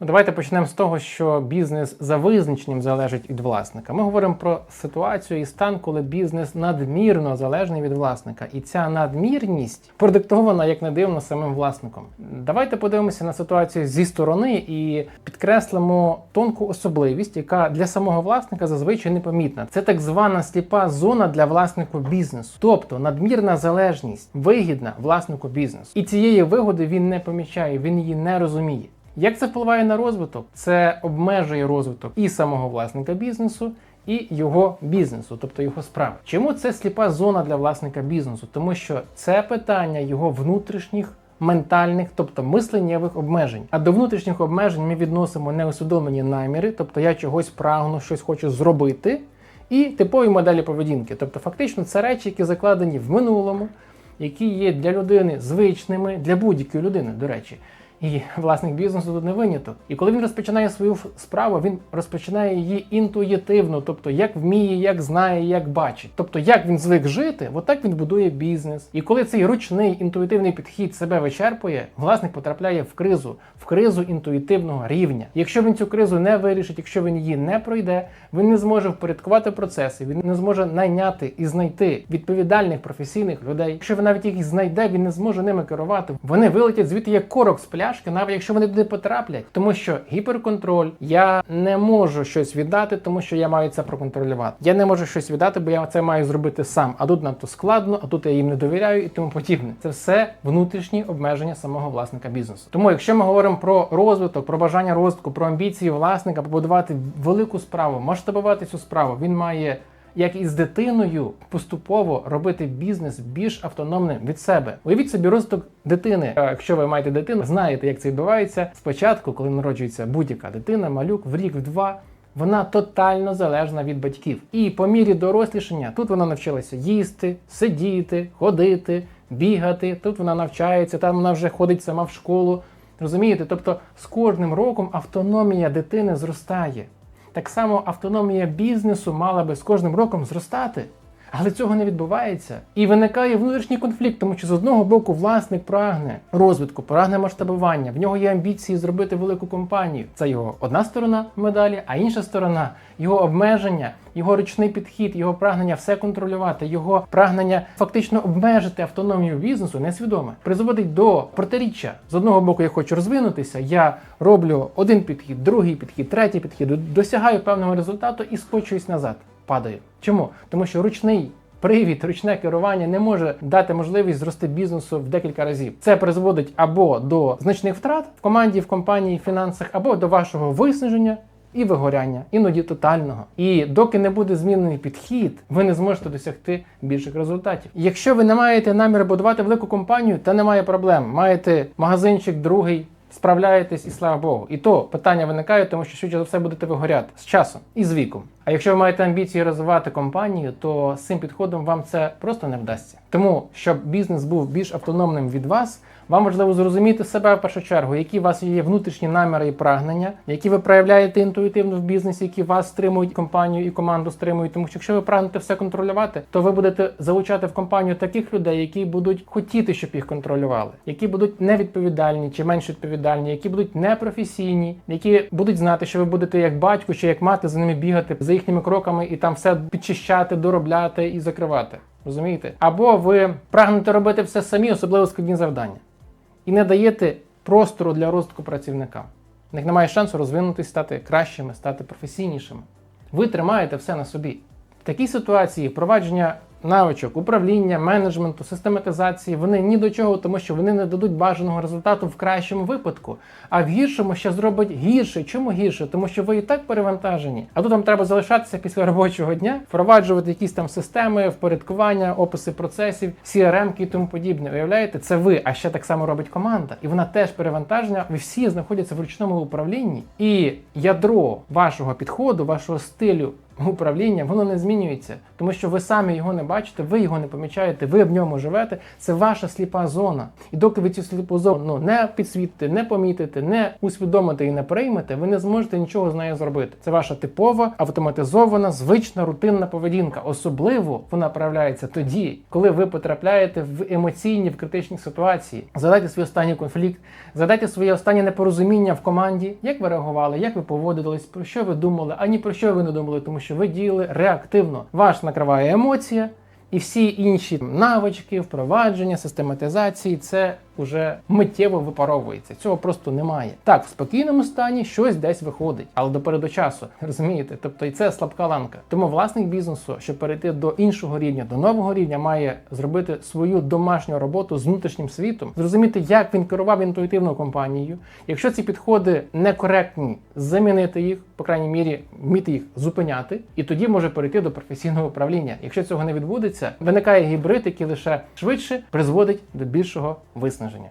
Ну, Давайте почнемо з того, що бізнес за визначенням залежить від власника. Ми говоримо про ситуацію і стан, коли бізнес надмірно залежний від власника, і ця надмірність продиктована, як не дивно, самим власником. Давайте подивимося на ситуацію зі сторони і підкреслимо тонку особливість, яка для самого власника зазвичай непомітна. Це так звана сліпа зона для власнику бізнесу, тобто надмірна залежність вигідна власнику бізнесу. І цієї вигоди він не помічає, він її не розуміє. Як це впливає на розвиток? Це обмежує розвиток і самого власника бізнесу, і його бізнесу, тобто його справи. Чому це сліпа зона для власника бізнесу? Тому що це питання його внутрішніх. Ментальних, тобто мисленнєвих обмежень. А до внутрішніх обмежень ми відносимо неусвідомлені наміри, тобто я чогось прагну, щось хочу зробити, і типові моделі поведінки. Тобто, фактично, це речі, які закладені в минулому, які є для людини звичними, для будь-якої людини, до речі. І власник бізнесу тут не виняток. І коли він розпочинає свою справу, він розпочинає її інтуїтивно, тобто як вміє, як знає, як бачить. Тобто, як він звик жити, отак він будує бізнес. І коли цей ручний інтуїтивний підхід себе вичерпує, власник потрапляє в кризу, в кризу інтуїтивного рівня. Якщо він цю кризу не вирішить, якщо він її не пройде, він не зможе впорядкувати процеси, він не зможе найняти і знайти відповідальних професійних людей. Якщо він навіть їх знайде, він не зможе ними керувати. Вони вилетять звідти як корок з пляшки, навіть якщо вони туди потраплять, тому що гіперконтроль, я не можу щось віддати, тому що я маю це проконтролювати. Я не можу щось віддати, бо я це маю зробити сам. А тут надто складно, а тут я їм не довіряю і тому подібне. Це все внутрішні обмеження самого власника бізнесу. Тому, якщо ми говоримо про розвиток, про бажання розвитку, про амбіції власника побудувати велику справу, масштабувати цю справу, він має як і з дитиною поступово робити бізнес більш автономним від себе. Уявіть собі розвиток дитини. Якщо ви маєте дитину, знаєте, як це відбувається. Спочатку, коли народжується будь-яка дитина, малюк в рік, в два. Вона тотально залежна від батьків. І по мірі дорослішання тут вона навчилася їсти, сидіти, ходити, бігати. Тут вона навчається, там вона вже ходить сама в школу. Розумієте? Тобто з кожним роком автономія дитини зростає. Так само автономія бізнесу мала би з кожним роком зростати. Але цього не відбувається. І виникає внутрішній конфлікт, тому що з одного боку власник прагне розвитку, прагне масштабування, в нього є амбіції зробити велику компанію. Це його одна сторона медалі, а інша сторона його обмеження, його ручний підхід, його прагнення все контролювати, його прагнення фактично обмежити автономію бізнесу несвідоме призводить до протиріччя. З одного боку, я хочу розвинутися, я роблю один підхід, другий підхід, третій підхід, досягаю певного результату і скочуюсь назад. Падаю. Чому? Тому що ручний привід, ручне керування не може дати можливість зрости бізнесу в декілька разів. Це призводить або до значних втрат в команді, в компанії, в фінансах, або до вашого виснаження. І вигоряння, іноді тотального. І доки не буде змінений підхід, ви не зможете досягти більших результатів. Якщо ви не маєте наміру будувати велику компанію, та немає проблем. Маєте магазинчик, другий, справляєтесь і слава Богу. І то питання виникає, тому що швидше за все будете вигоряти з часом і з віком. А якщо ви маєте амбіції розвивати компанію, то з цим підходом вам це просто не вдасться. Тому, щоб бізнес був більш автономним від вас, вам важливо зрозуміти себе в першу чергу, які у вас є внутрішні наміри і прагнення, які ви проявляєте інтуїтивно в бізнесі, які вас стримують компанію і команду стримують. Тому що якщо ви прагнете все контролювати, то ви будете залучати в компанію таких людей, які будуть хотіти, щоб їх контролювали, які будуть невідповідальні чи менш відповідальні, які будуть непрофесійні, які будуть знати, що ви будете як батько чи як мати за ними бігати за їхніми кроками і там все підчищати, доробляти і закривати. Розумієте? Або ви прагнете робити все самі, особливо складні завдання і не даєте простору для розвитку працівникам. В них немає шансу розвинутися, стати кращими, стати професійнішими. Ви тримаєте все на собі. В такій ситуації впровадження навичок, управління, менеджменту, систематизації вони ні до чого, тому що вони не дадуть бажаного результату в кращому випадку, а в гіршому ще зробить гірше. Чому гірше? Тому що ви і так перевантажені. А тут вам треба залишатися після робочого дня, впроваджувати якісь там системи, впорядкування, описи процесів, CRM і тому подібне. Уявляєте, це ви, а ще так само робить команда, і вона теж перевантажена. Ви всі знаходяться в ручному управлінні, і ядро вашого підходу, вашого стилю управління, воно не змінюється, тому що ви самі його не бачите, ви його не помічаєте, ви в ньому живете. Це ваша сліпа зона. І доки ви цю сліпу зону ну, не підсвітите, не помітите, не усвідомите і не приймете, ви не зможете нічого з нею зробити. Це ваша типова, автоматизована, звична, рутинна поведінка. Особливо вона проявляється тоді, коли ви потрапляєте в емоційні, в критичні ситуації. Згадайте свій останній конфлікт, згадайте своє останнє непорозуміння в команді, як ви реагували, як ви поводились, про що ви думали, а ні про що ви не думали, тому що ви діяли реактивно. Вас накриває емоція. І всі інші навички, впровадження, систематизації це вже миттєво випаровується. Цього просто немає. Так, в спокійному стані щось десь виходить, але до переду часу, розумієте? Тобто і це слабка ланка. Тому власник бізнесу, щоб перейти до іншого рівня, до нового рівня, має зробити свою домашню роботу з внутрішнім світом, зрозуміти, як він керував інтуїтивно компанією. Якщо ці підходи некоректні, замінити їх, по крайній мірі, вміти їх зупиняти, і тоді може перейти до професійного управління. Якщо цього не відбудеться, виникає гібрид, який лише швидше призводить до більшого виснаження зниження.